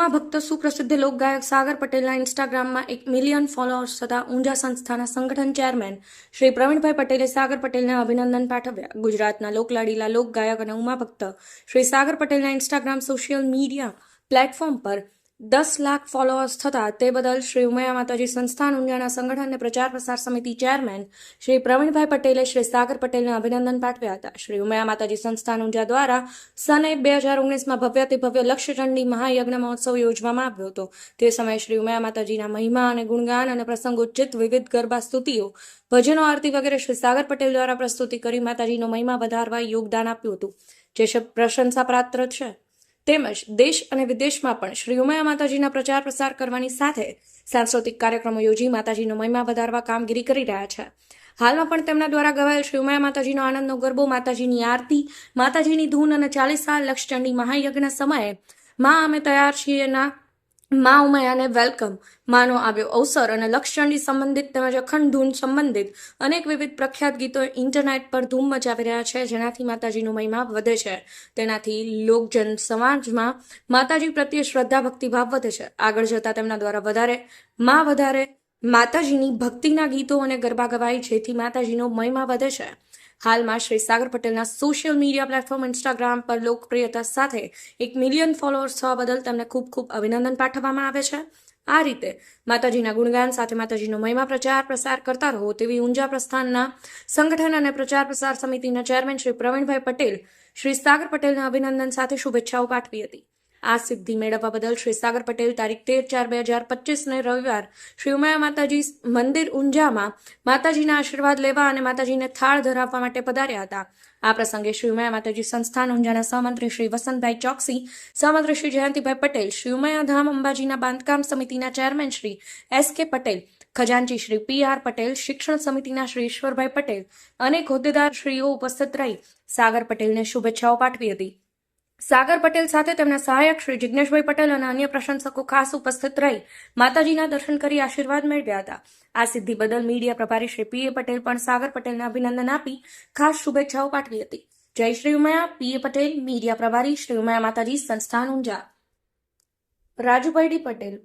ઉમા ભક્ત સુપ્રસિદ્ધ લોકગાયક સાગર પટેલના ઇન્સ્ટાગ્રામમાં એક મિલિયન ફોલોઅર્સ થતા ઊંઝા સંસ્થાના સંગઠન ચેરમેન શ્રી પ્રવીણભાઈ પટેલે સાગર પટેલને અભિનંદન પાઠવ્યા. ગુજરાતના લોકલાડીલા લોકગાયક અને ઉમા ભક્ત શ્રી સાગર પટેલના ઇન્સ્ટાગ્રામ સોશિયલ મીડિયા પ્લેટફોર્મ પર દસ લાખ ફોલોઅર્સ થતા તે બદલ શ્રી ઉમયા માતાજી સંસ્થાન ઊંઝાના સંગઠન અને પ્રચાર પ્રસાર સમિતિ ચેરમેન શ્રી પ્રવીણભાઈ પટેલે શ્રી સાગર પટેલને અભિનંદન પાઠવ્યા હતા. શ્રી ઉમયા માતાજી સંસ્થાન ઊંઝા દ્વારા સને બે હજાર ઓગણીસમાં ભવ્યથી ભવ્ય લક્ષ્યચંડી મહાયજ્ઞ મહોત્સવ યોજવામાં આવ્યો હતો. તે સમયે શ્રી ઉમયા માતાજીના મહિમા અને ગુણગાન અને પ્રસંગોચિત વિવિધ ગરબા સ્તુતિઓ, ભજનો, આરતી વગેરે શ્રી સાગર પટેલ દ્વારા પ્રસ્તુતિ કરી માતાજીનો મહિમા વધારવા યોગદાન આપ્યું હતું. જે પ્રશંસા પાત્ર છે. તેમજ દેશ અને વિદેશમાં પણ શ્રી ઉમયા માતાજીના પ્રચાર પ્રસાર કરવાની સાથે સાંસ્કૃતિક કાર્યક્રમો યોજી માતાજીનો મહિમા વધારવા કામગીરી કરી રહ્યા છે. હાલમાં પણ તેમના દ્વારા ગવાયેલ શ્રી ઉમયા માતાજીનો આનંદનો ગરબો, માતાજીની આરતી, માતાજીની ધૂન અને ચાલીસા લક્ષચંડી મહાયજ્ઞ સમયે માં અમે તૈયાર છીએ ના માં ઉમયાને વેલકમ માનો આવ્યો અવસર અને લક્ષણની સંબંધિત તેમજ અખંડ ધૂન સંબંધિત અનેક વિવિધ પ્રખ્યાત ગીતો ઇન્ટરનેટ પર ધૂમ મચાવી રહ્યા છે, જેનાથી માતાજીનો મહિમા વધે છે. તેનાથી લોકજન સમાજમાં માતાજી પ્રત્યે શ્રદ્ધા, ભક્તિભાવ વધે છે. આગળ જતા તેમના દ્વારા વધારે, માં વધારે માતાજીની ભક્તિના ગીતો અને ગરબા ગવાય, જેથી માતાજીનો મહિમા વધે છે. હાલમાં શ્રી સાગર પટેલના સોશિયલ મીડિયા પ્લેટફોર્મ ઇન્સ્ટાગ્રામ પર લોકપ્રિયતા સાથે એક મિલિયન ફોલોઅર્સ થવા બદલ તેમને ખૂબ ખૂબ અભિનંદન પાઠવવામાં આવે છે. આ રીતે માતાજીના ગુણગાન સાથે માતાજીનો મહિમા પ્રચાર પ્રસાર કરતા રહો તેવી ઊંઝા પ્રસ્થાનના સંગઠન અને પ્રચાર પ્રસાર સમિતિના ચેરમેન શ્રી પ્રવીણભાઈ પટેલ શ્રી સાગર પટેલના અભિનંદન સાથે શુભેચ્છાઓ પાઠવી હતી. આ સિદ્ધિ મેળવવા બદલ શ્રી સાગર પટેલ તારીખ તેર ચાર બે હજાર પચીસને રવિવાર શ્રી ઉમાયા માતાજી મંદિર ઊંઝામાં માતાજીના આશીર્વાદ લેવા અને માતાજીને થાળ ધરાવવા માટે પધાર્યા હતા. આ પ્રસંગે શ્રી ઉમાયા માતાજી સંસ્થાન ઊંઝાના સહમંત્રી શ્રી વસંતભાઈ ચોકસી, સહમંત્રી શ્રી જયંતિભાઈ પટેલ, શ્રી ઉમાયા ધામ અંબાજીના બાંધકામ સમિતિના chairman Shri S K Patel, ખજાનચી Shri P R Patel, શિક્ષણ સમિતિના શ્રી ઈશ્વરભાઈ પટેલ અનેક હોદ્દેદાર શ્રીઓ ઉપસ્થિત રહી. સાગર પટેલને શુભેચ્છાઓ પાઠવી હતી. સાગર પટેલ સાથે તેમના સહાયક શ્રી જિજ્ઞેશભાઈ પટેલ અને અન્ય પ્રશંસકો ખાસ ઉપસ્થિત રહી માતાજીના દર્શન કરી આશીર્વાદ મેળવ્યા હતા. આ સિદ્ધિ બદલ મીડિયા પ્રભારી શ્રી પીએ પટેલ પણ સાગર પટેલને અભિનંદન આપી ખાસ શુભેચ્છાઓ પાઠવી હતી. જય શ્રી ઉમયા પીએ પટેલ, મીડિયા પ્રભારી શ્રી ઉમયા માતાજી, સંસ્થાન ઊંઝા. રાજુભાઈ ડી પટેલ